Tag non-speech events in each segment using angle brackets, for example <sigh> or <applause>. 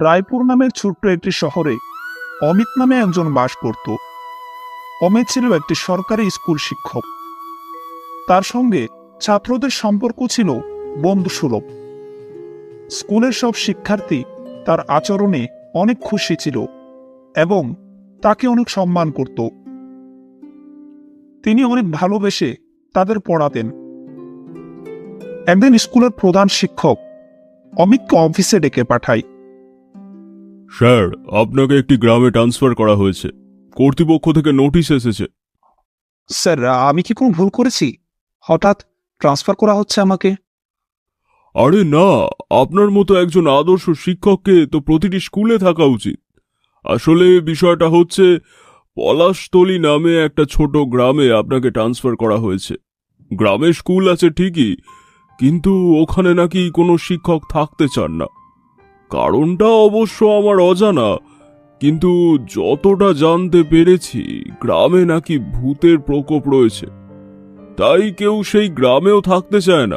রায়পুর নামের ছোট্ট একটি শহরে অমিত নামে একজন বাস করত। অমিত ছিল একটি সরকারি স্কুল শিক্ষক। তার সঙ্গে ছাত্রদের সম্পর্ক ছিল বন্ধুসুলভ। স্কুলের সব শিক্ষার্থী তার আচরণে অনেক খুশি ছিল এবং তাকে অনেক সম্মান করত। তিনি অনেক ভালোবেসে তাদের পড়াতেন। একদিন স্কুলের প্রধান শিক্ষক অমিতকে অফিসে ডেকে পাঠায়। স্যার আপনাকে একটি গ্রামে ট্রান্সফার করা হয়েছে। কর্তৃপক্ষ থেকে নোটিশ এসেছে। স্যার আমি কি কোনো ভুল করেছি? হঠাৎ ট্রান্সফার করা হচ্ছে আমাকে? আরে না আপনার মতো একজন আদর্শ শিক্ষককে তো প্রতিটি স্কুলে থাকা উচিত। আসলে বিষয়টা হচ্ছে পলাশতলি নামে একটা ছোট গ্রামে আপনাকে ট্রান্সফার করা হয়েছে। গ্রামে স্কুল আছে ঠিকই কিন্তু ওখানে নাকি কোনো শিক্ষক থাকতে চান না। কারণটা অবশ্য আমার অজানা। কিন্তু যতটা জানতে পেরেছি গ্রামে নাকি ভূতের প্রকোপ রয়েছে। তাই কেউ সেই গ্রামেও থাকতে চায় না।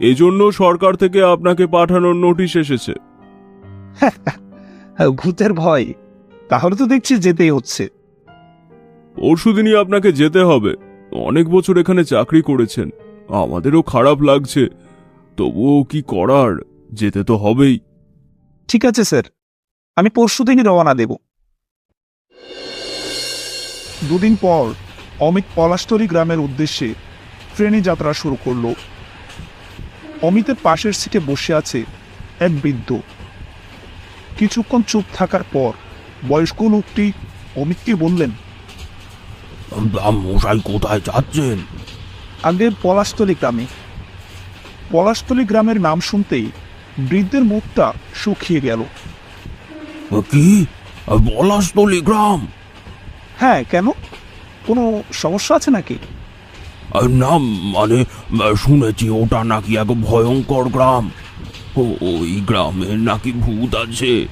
এজন্য সরকার থেকে আপনাকে পাঠানোর নোটিশ এসেছে। ভূতের ভয়। তাহলে তো দেখছি যেতেই হচ্ছে। পরশুদিনই আপনাকে যেতে হবে। অনেক বছর এখানে চাকরি করেছেন। আমাদেরও খারাপ লাগছে। তবুও কি করার? যেতে তো হবেই। ঠিক আছে স্যার। আমি পরশু দিনই রওনা দেব। দুদিন পর অমিত পলাশতরি গ্রামের উদ্দেশ্যে ট্রেনে যাত্রা শুরু করল। অমিতের পাশের সিটে বসে আছে এক বৃদ্ধ। কিছুক্ষণ চুপ থাকার পর বয়স্ক লোকটি অমিতকে বললেন মশাই কোথায় যাচ্ছেন? আগে পলাশতলী গ্রামে। পলাশতলী গ্রামের নাম শুনতেই বৃদ্ধের মুখটা শুকিয়ে গেল। কি? পলাশতলি গ্রাম হ্যাঁ কেন? কোনো সমস্যা আছে নাকি? না মানে শুনেছি ওটা নাকি এক ভয়ঙ্কর গ্রাম। ওই গ্রামে নাকি ভূত আছে।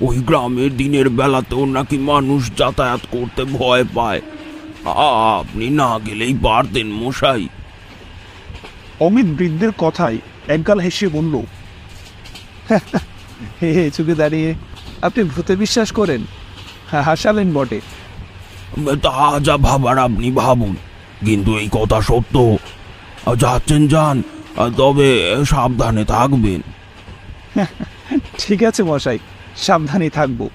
ওই গ্রামের দিনের বেলাতেও নাকি মানুষ যাতায়াত করতে ভয় পায়। আপনি না গেলেই পারতেন মশাই। অমিত বৃদ্ধের কথায় একগাল হেসে বলল হে হে চুকে দাঁড়িয়ে। আপনি ভূতে বিশ্বাস করেন? হ্যাঁ হাসালেন বটে। তা যা ভাবার আপনি ভাবুন। কিন্তু এই কথা সত্য। যাচ্ছেন যান তবে সাবধানে থাকবেন। <laughs> ঠিক আছে মশাই সাবধানে থাকব।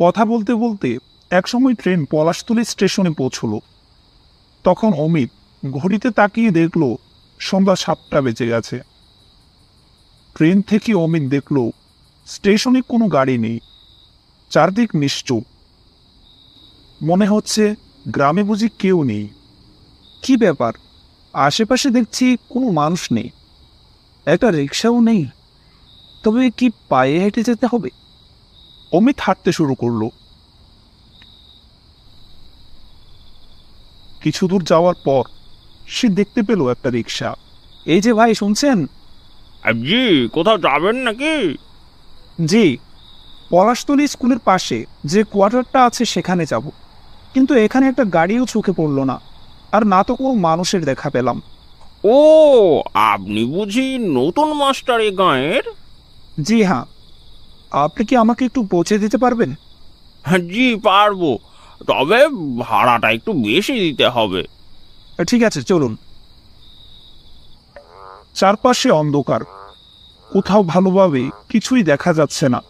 কথা বলতে বলতে একসময় ট্রেন পলাশতলী স্টেশনে পৌঁছল। তখন অমিত ঘড়িতে তাকিয়ে দেখল সন্ধ্যা সাতটা বেজে গেছে। ট্রেন থেকে অমিত দেখল স্টেশনে কোনো গাড়ি নেই। চারদিক নিশ্চুপ। মনে হচ্ছে গ্রামে বুঝি কেউ নেই। কি ব্যাপার? আশেপাশে দেখছি কোনো মানুষ নেই। একটা রিক্সাও নেই। তবে কি পায়ে হেঁটে যেতে হবে? অমিত হাঁটতে শুরু করল। কিছু দূর যাওয়ার পর সে দেখতে পেল একটা রিক্সা এই যে ভাই শুনছেন? জি কোথাও যাবেন নাকি? জি পলাশতলী স্কুলের পাশে যে কোয়ার্টারটা আছে সেখানে যাব। কিন্তু এখানে একটা গাড়িও চোখে পড়ল না আর না তো কোনো মানুষের দেখা পেলাম। ও আপনি বুঝি নতুন মাস্টার এ গাঁয়ের? জি হ্যাঁ। আপনি কি আমাকে একটু পৌঁছে দিতে পারবেন? হ্যাঁ, জি পারব। তবে ভাড়াটা একটু বেশি দিতে হবে। ঠিক আছে চলুন। চারপাশে অন্ধকার। কোথাও ভালোভাবে কিছুই দেখা যাচ্ছে না।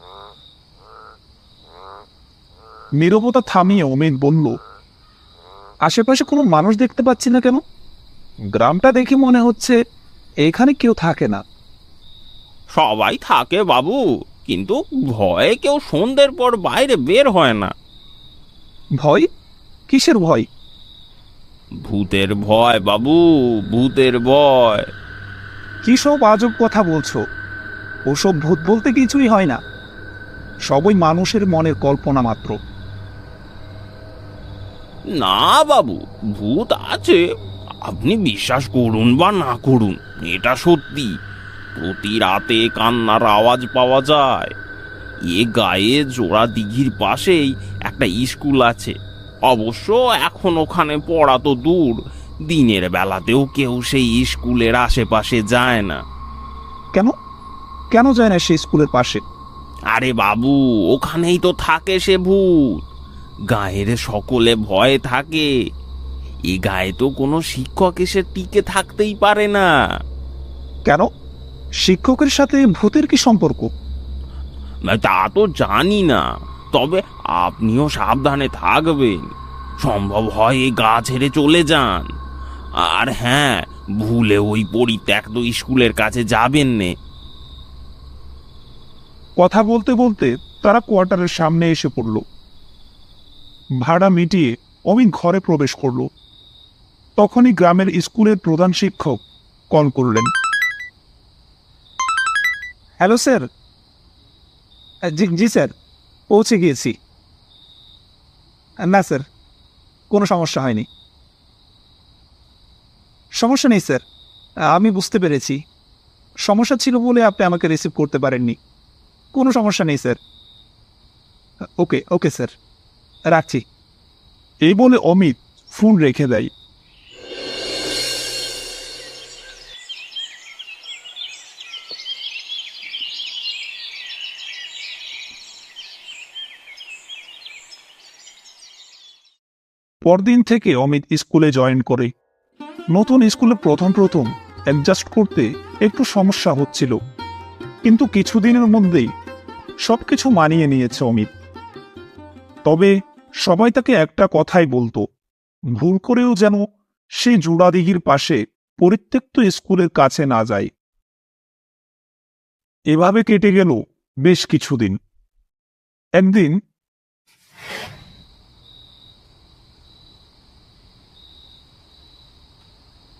নীরবতা থামিয়ে অমিত বলল আশেপাশে কোনো মানুষ দেখতে পাচ্ছি না কেন? গ্রামটা দেখে মনে হচ্ছে এখানে কেউ থাকে না। সবাই থাকে বাবু। কিন্তু ভয়ে কেউ সন্ধ্যের পর বাইরে বের হয় না। ভয়? কিসের ভয়? ভূতের ভয় বাবু ভূতের ভয়। কি সব আজব কথা বলছো? ওসব ভূত বলতে কিছুই হয় না। সবই মানুষের মনের কল্পনা মাত্র। না বাবু ভূত আছে। আপনি বিশ্বাস করুন বা না করুন এটা সত্যি। প্রতি রাতে কান্নার আওয়াজ পাওয়া যায়। এ গায়ে জোড়া দিঘির পাশেই একটা স্কুল আছে। অবশ্য এখন ওখানে পড়া তো দূর। দিনের বেলাতেও কেউ সেই স্কুলের আশেপাশে যায় না। কেন? কেন যায় না সেই স্কুলের পাশে? আরে বাবু ওখানেই তো থাকে সে ভূত। গায়ের সকলে ভয়ে থাকে। এ গায়ে তো কোনো শিক্ষক এসে টিকে থাকতেই পারে না। কেন? শিক্ষকের সাথে ভূতের কি সম্পর্ক? না, তা তো জানি না। তবে আপনিও সাবধানে থাকবেন। সম্ভব হয় এই গা ছেড়ে চলে যান। আর হ্যাঁ ভুলে ওই পরিত্যক্ত স্কুলের কাছে যাবেন নে। কথা বলতে বলতে তারা কোয়ার্টারের সামনে এসে পড়ল। ভাড়া মিটিয়ে অমিত ঘরে প্রবেশ করল। তখনই গ্রামের স্কুলের প্রধান শিক্ষক কল করলেন। Hello, sir. জি জি, স্যার। পৌঁছে গিয়েছি। না, স্যার, কোনো সমস্যা হয়নি। সমস্যা নেই, স্যার। আমি বুঝতে পেরেছি। সমস্যা ছিল বলে আপনি আমাকে রিসিভ করতে পারেননি। কোনো সমস্যা নেই, স্যার। ওকে ওকে, স্যার। রাখছি। এই বলে অমিত ফোন রেখে দেয়। পরদিন থেকে অমিত স্কুলে জয়েন করে। নতুন স্কুলে প্রথম প্রথম অ্যাডজাস্ট করতে একটু সমস্যা হচ্ছিল। কিন্তু কিছুদিনের মধ্যেই সবকিছু মানিয়ে নিয়েছে অমিত। তবে সবাই তাকে একটা কথাই বলতো, ভুল করেও যেন সেই জোড়াদিঘির পাশে পরিত্যক্ত স্কুলের কাছে না যায়। এভাবে কেটে গেল বেশ কিছুদিন। একদিন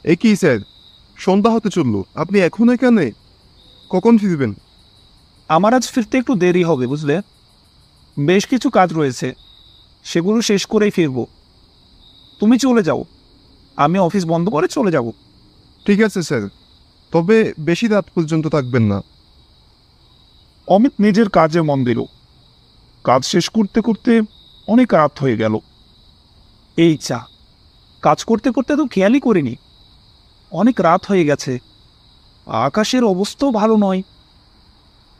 এ কি স্যার? সন্ধ্যা হতে চলল। আপনি এখন এখানে? কখন ফিরবেন? আমার আজ ফিরতে একটু দেরি হবে বুঝলে? বেশ কিছু কাজ রয়েছে। সেগুলো শেষ করেই ফিরব। তুমি চলে যাও। আমি অফিস বন্ধ করে চলে যাব। ঠিক আছে স্যার। তবে বেশি রাত পর্যন্ত থাকবেন না। অমিত নিজের কাজে মন দিল। কাজ শেষ করতে করতে অনেক রাত হয়ে গেল। এই চা। কাজ করতে করতে তো খেয়ালই করিনি। অনেক রাত হয়ে গেছে। আকাশের অবস্থাও ভালো নয়।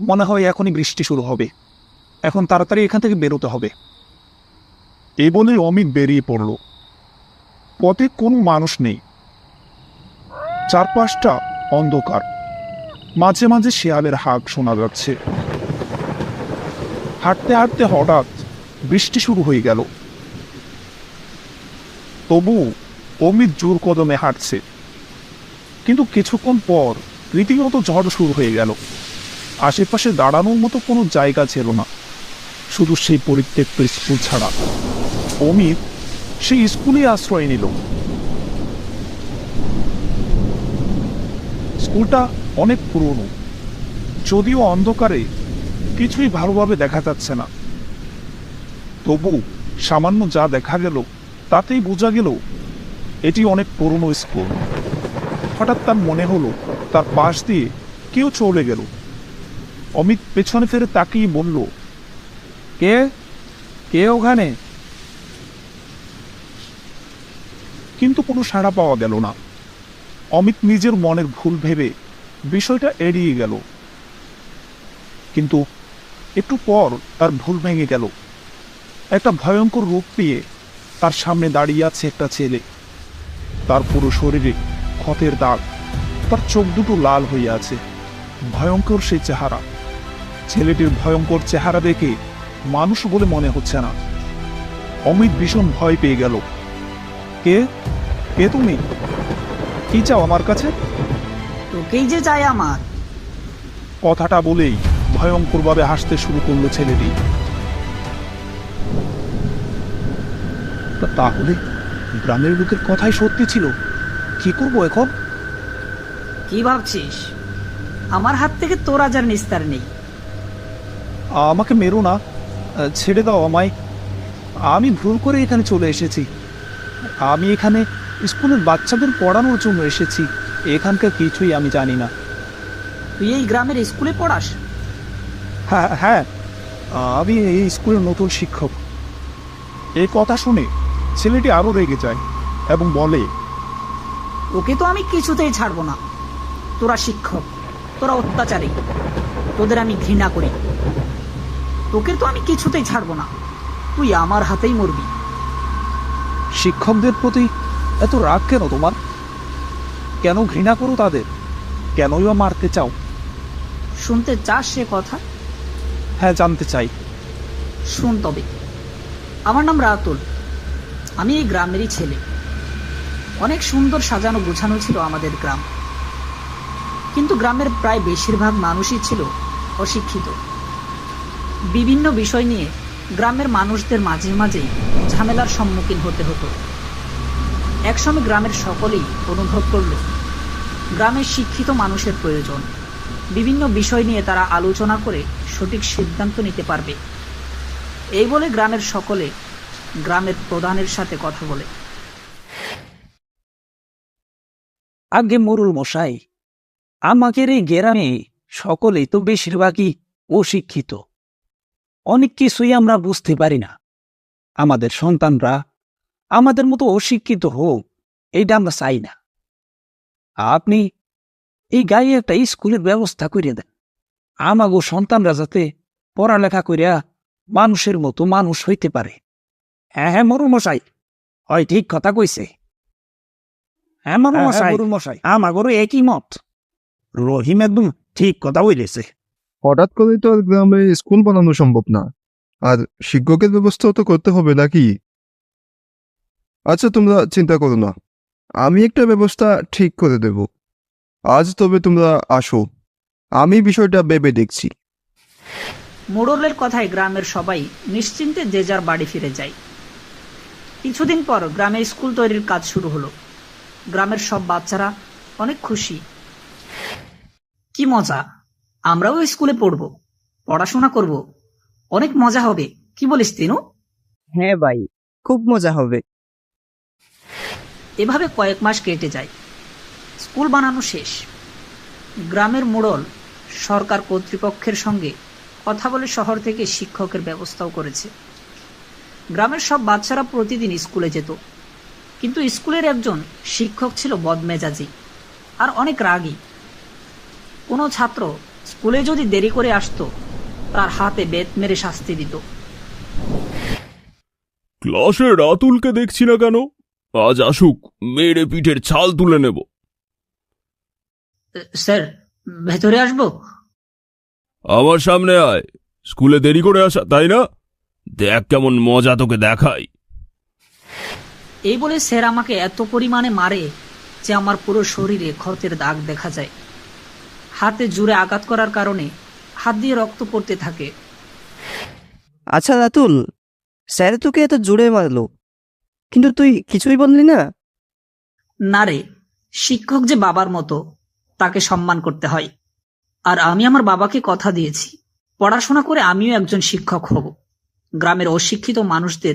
মনে হয় এখনই বৃষ্টি শুরু হবে। এখন তাড়াতাড়ি এখান থেকে বেরোতে হবে। এই বলে অমিত বেরিয়ে পড়ল। পথে কোনো মানুষ নেই। চারপাশটা অন্ধকার। মাঝে মাঝে শেয়ালের হাঁক শোনা যাচ্ছে। হাঁটতে হাঁটতে হঠাৎ বৃষ্টি শুরু হয়ে গেল। তবু অমিত জোর কদমে হাঁটছে। কিন্তু কিছুক্ষণ পর রীতিমতো ঝড় শুরু হয়ে গেল। আশেপাশে দাঁড়ানোর মতো কোনো জায়গা ছিল না। শুধু সেই পরিত্যক্ত স্কুল ছাড়া। অমিত সেই স্কুলে আশ্রয় নিল। স্কুলটা অনেক পুরনো। যদিও অন্ধকারে কিছুই ভালোভাবে দেখা যাচ্ছে না। তবু সামান্য যা দেখা গেল, তাতেই বোঝা গেল, এটি অনেক পুরনো স্কুল। হঠাৎ তার মনে হলো, তার পাশ দিয়ে কেউ চলে গেল। অমিত পেছনে ফিরে তাকিয়ে বলল, কে? কে ওখানে? কিন্তু কোনো সাড়া পাওয়া গেল না। অমিত নিজের মনের ভুল ভেবে বিষয়টা এড়িয়ে গেল। কিন্তু একটু পর তার ভুল ভেঙে গেল। একটা ভয়ঙ্কর রূপ নিয়ে তার সামনে দাঁড়িয়ে আছে একটা ছেলে। তার পুরো শরীরে ক্ষতের দাগ। তার চোখ দুটো লাল হয়ে আছে। ভয়ঙ্কর সেই চেহারা। ছেলেটির ভয়ঙ্কর চেহারা দেখে মানুষ বলে মনে হচ্ছে না। অমিত ভীষণ ভয় পেয়ে গেল। কে? কে তুমি? কি চাও আমার কাছে? তোকেই যে চাই আমার। কথাটা বলেই ভয়ঙ্করভাবে হাসতে শুরু করল ছেলেটি। তাহলে গ্রামের লোকের কথাই সত্যি ছিল? কি করব এখন? কি ভাবছিস? আমার হাত থেকে তোর আজ আর নিস্তার নেই। আমাকে মেরো না। ছেড়ে দাও আমায়। আমি ভুল করে এখানে চলে এসেছি। আমি এখানে স্কুলের বাচ্চাদের পড়ানোর জন্য এসেছি। এখানকার কিছুই আমি জানি না। তুই এই গ্রামের স্কুলে পড়াস? হ্যাঁ হ্যাঁ। আমি এই স্কুলের নতুন শিক্ষক। এই কথা শুনে ছেলেটি আরও রেগে যায় এবং বলে তোকে তো আমি কিছুতেই ছাড়বো না। তোরা শিক্ষক তোরা অত্যাচারী তোদের আমি ঘৃণা করি। তোকে তো আমি কিছুতেই ছাড়বো না। তুই আমার হাতেই মরবি। শিক্ষকদের প্রতি এত রাগ কেন তোমার? কেন ঘৃণা করো তাদের? কেনই বা মারতে চাও? শুনতে চাস সে কথা? হ্যাঁ জানতে চাই। শুন তবে। আমার নাম রাতুল। আমি এই গ্রামেরই ছেলে। অনেক সুন্দর সাজানো গোছানো ছিল আমাদের গ্রাম। কিন্তু গ্রামের প্রায় বেশিরভাগ মানুষই ছিল অশিক্ষিত। বিভিন্ন বিষয় নিয়ে গ্রামের মানুষদের মাঝে মাঝেই ঝামেলার সম্মুখীন হতে হতো। একসময় গ্রামের সকলেই অনুভব করল, গ্রামের শিক্ষিত মানুষের প্রয়োজন। বিভিন্ন বিষয় নিয়ে তারা আলোচনা করে সঠিক সিদ্ধান্ত নিতে পারবে। এই বলে গ্রামের সকলে গ্রামের প্রধানের সাথে কথা বলে। আগে মরুল মশাই, আমাদের এই গ্রামে সকলেই তো বেশিরভাগই অশিক্ষিত। অনেক কিছুই আমরা বুঝতে পারি না। আমাদের সন্তানরা আমাদের মতো অশিক্ষিত হোক, এইটা আমরা চাই না। আপনি এই গায়ে একটা স্কুলের ব্যবস্থা করে দেন। আমাগো সন্তানরা যাতে পড়ালেখা করিয়া মানুষের মতো মানুষ হইতে পারে। হ্যাঁ হ্যাঁ মরুল মশাই, হয় ঠিক কথা কইছে। হ্যাঁ মরুল হ্যাঁ, হ্যাঁ, মশাই? একই মত। রহিম একদম ঠিক কথা বলেছে। হঠাৎ করে তো আর গ্রামে স্কুল বানানো সম্ভব না। আর শিক্ষকের ব্যবস্থাও তো করতে হবে নাকি? আচ্ছা তোমরা চিন্তা করো না। আমি একটা ব্যবস্থা ঠিক করে দেব। আজ তবে তোমরা আসো। আমি বিষয়টা ভেবে দেখছি। মোড়লের কথায় গ্রামের সবাই নিশ্চিন্তে যে যার বাড়ি ফিরে যায়। কিছুদিন পর গ্রামে স্কুল তৈরির কাজ শুরু হলো। গ্রামের সব বাচ্চারা অনেক খুশি। কি মজা আমরাও স্কুলে পড়ব পড়াশোনা করব। অনেক মজা হবে কি বলিস তিনু? হ্যাঁ ভাই খুব মজা হবে। এভাবে কয়েক মাস কেটে যায় স্কুল বানানো শেষ। গ্রামের মোড়ল সরকার কর্তৃপক্ষের সঙ্গে কথা বলে শহর থেকে শিক্ষকের ব্যবস্থাও করেছে। গ্রামের সব বাচ্চারা প্রতিদিন স্কুলে যেত কিন্তু স্কুলের একজন শিক্ষক ছিল বদমেজাজি আর অনেক রাগী। কোনো ছাত্র স্কুলে যদি দেরি করে আসতো তার হাতে বেত মেরে শাস্তি দিত। ক্লাসে রাতুলকে দেখছি না কেন? আজ আসুক মেরে পিঠের ছাল তুলে নেব। স্যার ভেতরে আসব? আমার সামনে আয়। স্কুলে দেরি করে আসা তাই না? দেখ কেমন মজা তোকে দেখাই। এই বলে স্যার আমাকে এত পরিমাণে মারে যে আমার পুরো শরীরে ক্ষতের দাগ দেখা যায়। হাতে জুড়ে আঘাত করার কারণে হাত দিয়ে রক্ত পড়তে থাকে। আচ্ছা রাতুল স্যার তোকে এত জোরে মারলো। কিন্তু তুই কিছুই বললি না? না রে শিক্ষক যে বাবার মতো তাকে সম্মান করতে হয়। আর আমি আমার বাবাকে কথা দিয়েছি। পড়াশোনা করে আমিও একজন শিক্ষক হব। গ্রামের অশিক্ষিত মানুষদের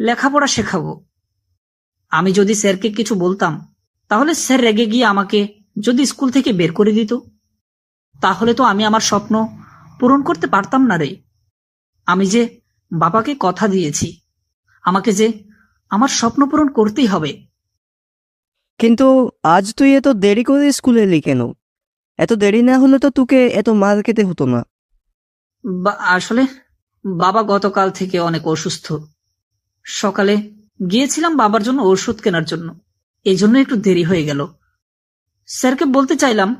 লেখাপড়া শেখাবো। আমি যদি স্যারকে কিছু বলতাম তাহলে স্যার রেগে গিয়ে আমাকে যদি স্কুল থেকে বের করে দিত। তাহলে তো আমি আমার স্বপ্ন পূরণ করতে পারতাম না রে। আমি যে বাবাকে কথা দিয়েছি আমাকে যে আমার স্বপ্ন পূরণ করতেই হবে। কিন্তু আজ তুই এত দেরি করে স্কুলে এলি কেন? এত দেরি না হলে তো তোকে এত মার খেতে হতো না। বা- আসলে বাবা গতকাল থেকে অনেক অসুস্থ। সকালে গিয়েছিলাম বাবার জন্য ওষুধ কেনার জন্য। এই জন্য একটু দেরি হয়ে গেল। স্যারকে বলতে চাইলাম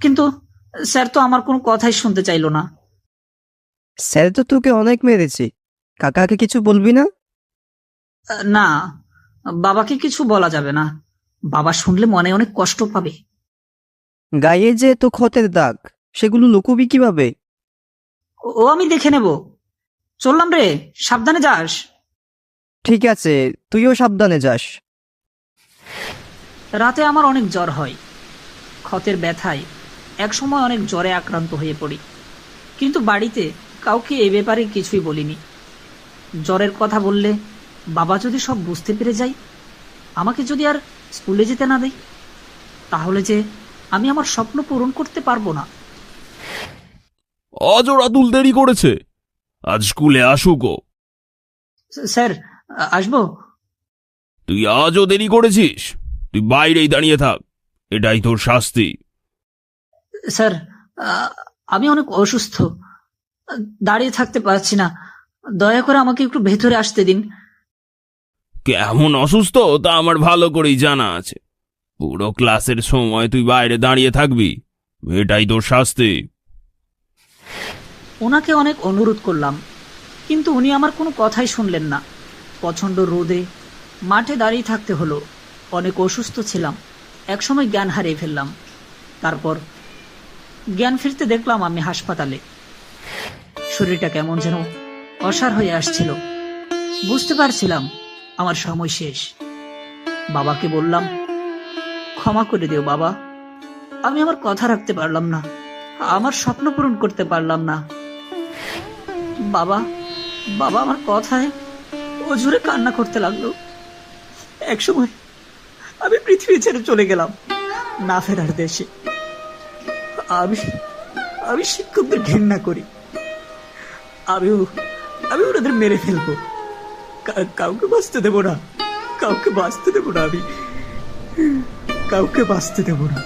কিন্তু স্যার তো আমার কোনো কথাই শুনতে চাইলো না। স্যার তো তোকে অনেক মেরেছে। কাকাকে কিছু বলবি না? না বাবাকে কিছু বলা যাবে না। বাবা শুনলে মনে অনেক কষ্ট পাবে। গায়ে যে তো ক্ষতের দাগ সেগুলো লুকোবি কীভাবে? ও আমি দেখে নেব। চললাম রে সাবধানে যাস। ঠিক আছে তুইও সাবধানে যাস। রাতে আমার অনেক জ্বর হয়। ক্ষতের ব্যথায় একসময় অনেক জ্বরে আক্রান্ত হয়ে পড়ি। কিন্তু বাড়িতে কাউকে এ ব্যাপারে কিছুই বলিনি। জ্বরের কথা বললে বাবা যদি সব বুঝতে পেরে যায় আমাকে যদি আর স্কুলে যেতে না দেয় তাহলে যে আমি আমার স্বপ্ন পূরণ করতে পারব না। আজও রাতুল দেরি করেছে। আজ স্কুলে আসুকো স্যার আসব? তুই আজও দেরি করেছিস? তুই বাইরেই দাঁড়িয়ে থাক। এটাই তোর শাস্তি। স্যার আমি অনেক অসুস্থ। দাঁড়িয়ে থাকতে পারছি না। দয়া করে আমাকে একটু ভেতরে আসতে দিন। কেমন অসুস্থ তা আমার ভালো করেই জানা আছে। পুরো ক্লাসের সময় তুই বাইরে দাঁড়িয়ে থাকবি। এটাই তোর শাস্তি। ওনাকে অনেক অনুরোধ করলাম কিন্তু উনি আমার কোনো কথাই শুনলেন না। প্রচণ্ড রোদে মাঠে দাঁড়িয়ে থাকতে হলো। অনেক অসুস্থ ছিলাম। একসময় জ্ঞান হারিয়ে ফেললাম। তারপর জ্ঞান ফিরতে দেখলাম আমি হাসপাতালে। শরীরটা কেমন যেন অসার হয়ে আসছিল। বুঝতে পারছিলাম আমার সময় শেষ। বাবাকে বললাম, ক্ষমা করে দিও বাবা। আমি আমার কথা রাখতে পারলাম না। আমার স্বপ্ন পূরণ করতে পারলাম না। বাবা বাবা আমার কথায় জুড়ে কান্না করতে লাগল। একসময় আমি পৃথিবী ছেড়ে চলে গেলাম, না ফেরার দেশে। আমি আমি শিক্ষকদের ঘৃণা করি। আমিও আমি ওনাদের মেরে ফেলব। কাউকে বাঁচতে দেবো না, কাউকে বাঁচতে দেবো না আমি। কাউকে বাঁচতে দেবো না।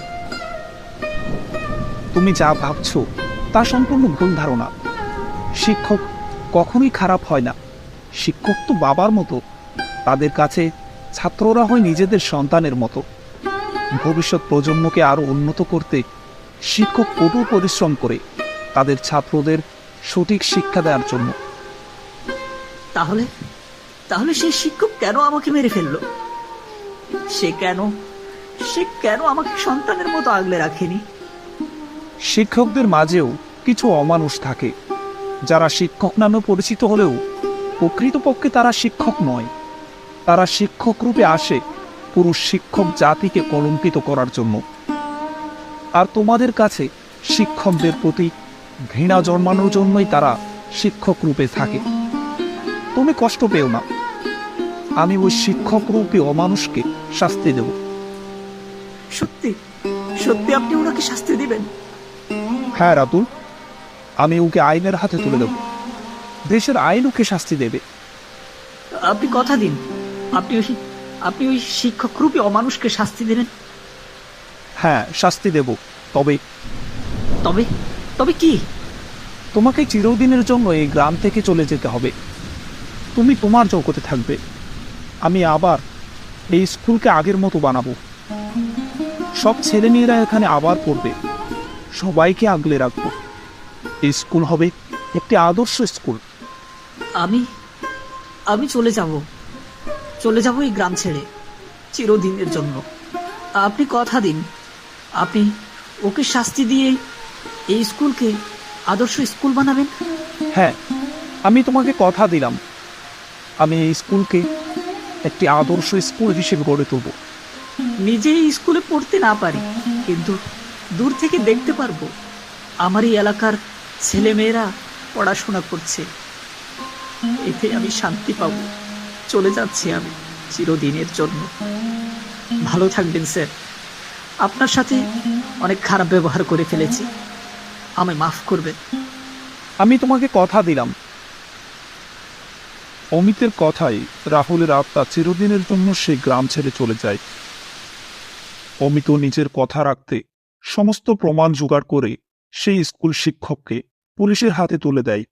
তুমি যা ভাবছ, তা সম্পূর্ণ ভুল ধারণা। শিক্ষক কখনোই খারাপ হয় না। শিক্ষক তো বাবার মতো। তাদের কাছে ছাত্ররা হয় নিজেদের সন্তানের মতো। ভবিষ্যৎ প্রজন্মকে আরও উন্নত করতে শিক্ষক কঠোর পরিশ্রম করে তাদের ছাত্রদের সঠিক শিক্ষা দেওয়ার জন্য। তাহলে তাহলে সেই শিক্ষক কেন আমাকে মেরে ফেলল? সে কেন সে কেন আমাকে সন্তানের মতো আগলে রাখেনি? শিক্ষকদের মাঝেও কিছু অমানুষ থাকে যারা শিক্ষক নামে পরিচিত হলেও প্রকৃতপক্ষে তারা শিক্ষক নয়। তারা শিক্ষক রূপে আসে পুরুষ শিক্ষক জাতিকে কলঙ্কিত করার জন্য। আর তোমাদের কাছে শিক্ষকদের প্রতি ঘৃণা জন্মানোর জন্যই তারা শিক্ষক রূপে থাকে। তুমি কষ্ট পেও না। আমি ওই শিক্ষক রূপে অমানুষকে শাস্তি দেব। সত্যি? সত্যি আপনি ওনাকে শাস্তি দিবেন? হ্যাঁ রাতুল। আমি ওকে আইনের হাতে তুলে দেব। দেশের আইন ওকে শাস্তি দেবে। আপনি কথা দিন। আপনি ওই আপনি ওই শিক্ষক রূপী অমানুষকে শাস্তি দেবেন? হ্যাঁ শাস্তি দেব। তবে তবে তবে কি? তোমাকে চিরদিনের জন্য এই গ্রাম থেকে চলে যেতে হবে। তুমি তোমার জগতে থাকবে। আমি আবার এই স্কুলকে আগের মতো বানাবো। সব ছেলেমেয়েরা এখানে আবার পড়বে। সবাইকে আগলে রাখব। এই স্কুল হবে একটি আদর্শ স্কুল। আমি আমি চলে যাব। চলে যাব এই গ্রাম ছেড়ে চিরদিনের জন্য। আপনি কথা দিন। আপনি ওকে শাস্তি দিয়ে এই স্কুলকে আদর্শ স্কুল বানাবেন? হ্যাঁ আমি তোমাকে কথা দিলাম। আমি এই স্কুলকে একটি আদর্শ স্কুল হিসেবে গড়ে তুলব। নিজে এই স্কুলে পড়তে না পারি কিন্তু দূর থেকে দেখতে পারব। আমার এই এলাকার ছেলেমেয়েরা পড়াশোনা করছে। এতে আমি শান্তি পাবো। চলে যাচ্ছি আমি চিরদিনের জন্য। ভালো থাকবেন, স্যার। আপনার সাথে অনেক খারাপ ব্যবহার করে ফেলেছি। আমায় মাফ করবেন। আমি তোমাকে কথা দিলাম। অমিতের কথাই রাহুলের আত্মা চিরদিনের জন্য সেই গ্রাম ছেড়ে চলে যায়। অমিত নিজের কথা রাখতে সমস্ত প্রমাণ জোগাড় করে সেই স্কুল শিক্ষককে পুলিশের হাতে তুলে দেয়।